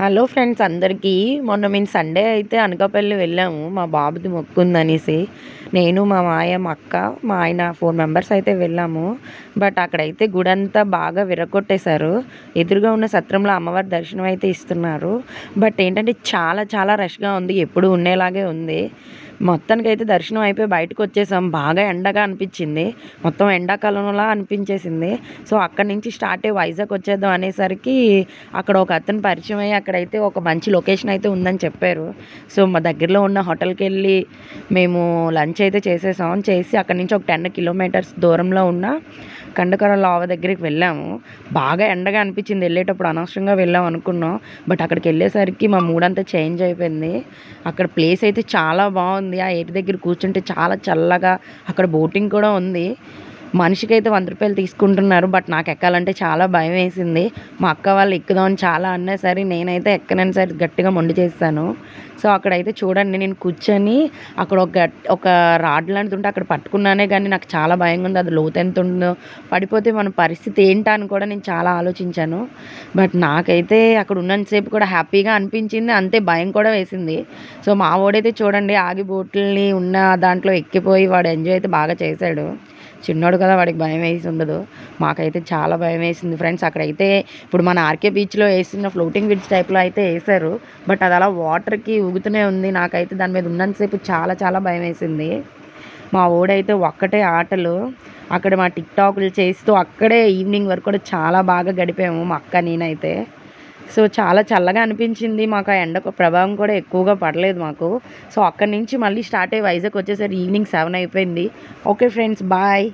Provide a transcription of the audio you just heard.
Hello friends అందరికీ. మొన్న మేము సండే అయితే అనకాపల్లి వెళ్ళాము. మా బాబుది మొక్కు ఉందనేసి నేను మా మాయ మా అక్క మా ఆయన ఫోర్ మెంబర్స్ అయితే వెళ్ళాము. బట్ అక్కడైతే గుడి అంతా బాగా విరగొట్టేశారు. ఎదురుగా ఉన్న సత్రంలో అమ్మవారి దర్శనం అయితే ఇస్తున్నారు. బట్ ఏంటంటే చాలా చాలా రష్గా ఉంది. ఎప్పుడు ఉండేలాగే ఉంది. మొత్తానికి అయితే దర్శనం అయిపోయి బయటకు వచ్చేసాం. బాగా ఎండగా అనిపించింది. మొత్తం ఎండాకాలంలా అనిపించేసింది. సో అక్కడి నుంచి స్టార్ట్ అయ్యి వైజాగ్ వచ్చేద్దాం అనేసరికి అక్కడ ఒక అతను పరిచయం అయ్యి అక్కడైతే ఒక మంచి లొకేషన్ అయితే ఉందని చెప్పారు. సో మా దగ్గరలో ఉన్న హోటల్కి వెళ్ళి మేము లంచ్ అయితే చేసేసాం. చేసి అక్కడి నుంచి ఒక టెన్ కిలోమీటర్స్ దూరంలో ఉన్న కండకర లావ దగ్గరికి వెళ్ళాము. బాగా ఎండగా అనిపించింది. వెళ్ళేటప్పుడు అనవసరంగా వెళ్ళాం అనుకున్నాం. బట్ అక్కడికి వెళ్ళేసరికి మా మూడంతా చేంజ్ అయిపోయింది. అక్కడ ప్లేస్ అయితే చాలా బాగుంది. ఆ ఏటి దగ్గర కూర్చుంటే చాలా చల్లగా అక్కడ బోటింగ్ కూడా ఉంది. మనిషికి అయితే వంద రూపాయలు తీసుకుంటున్నారు బట్ నాకు ఎక్కాలంటే చాలా భయం వేసింది మా అక్క వాళ్ళు ఎక్కుదామని చాలా అన్నా సరే నేనైతే ఎక్కనని సరే గట్టిగా మొండి చేస్తాను. సో అక్కడైతే చూడండి నేను కూర్చొని అక్కడ ఒక ఒక రాడ్ లాంటిది ఉంటే అక్కడ పట్టుకున్నానే కానీ నాకు చాలా భయంగా ఉంది. అది లోతు ఎంత ఉందో పడిపోతే మన పరిస్థితి ఏంటా అని కూడా నేను చాలా ఆలోచించాను. బట్ నాకైతే అక్కడ ఉన్నంతసేపు కూడా హ్యాపీగా అనిపించింది. అంతే భయం కూడా వేసింది. సో మా వాడైతే చూడండి ఆగి బోట్లని ఉన్న దాంట్లో ఎక్కిపోయి వాడు ఎంజాయ్ అయితే బాగా చేశాడు. చిన్నోడు కదా వాడికి భయం వేసి ఉండదు. మాకైతే చాలా భయం వేసింది ఫ్రెండ్స్. అక్కడైతే ఇప్పుడు మన ఆర్కే బీచ్లో వేసిన ఫ్లోటింగ్ బ్రిడ్జ్ టైప్లో అయితే వేశారు. బట్ అది అలా వాటర్కి ఊగుతూనే ఉంది. నాకైతే దాని మీద ఉన్నంతసేపు చాలా చాలా భయం వేసింది. మా ఓడైతే ఒక్కటే ఆటలు. అక్కడ మా టిక్ టాకులు చేస్తూ అక్కడే ఈవినింగ్ వరకు కూడా చాలా బాగా గడిపాము మా అక్క నేనైతే. సో చాలా చల్లగా అనిపించింది. మాకు ఆ ఎండ ప్రభావం కూడా ఎక్కువగా పడలేదు మాకు. సో అక్కడి నుంచి మళ్ళీ స్టార్ట్ అయ్యి వైజాగ్ వచ్చేసరికి ఈవినింగ్ సెవెన్ అయిపోయింది. Okay friends bye.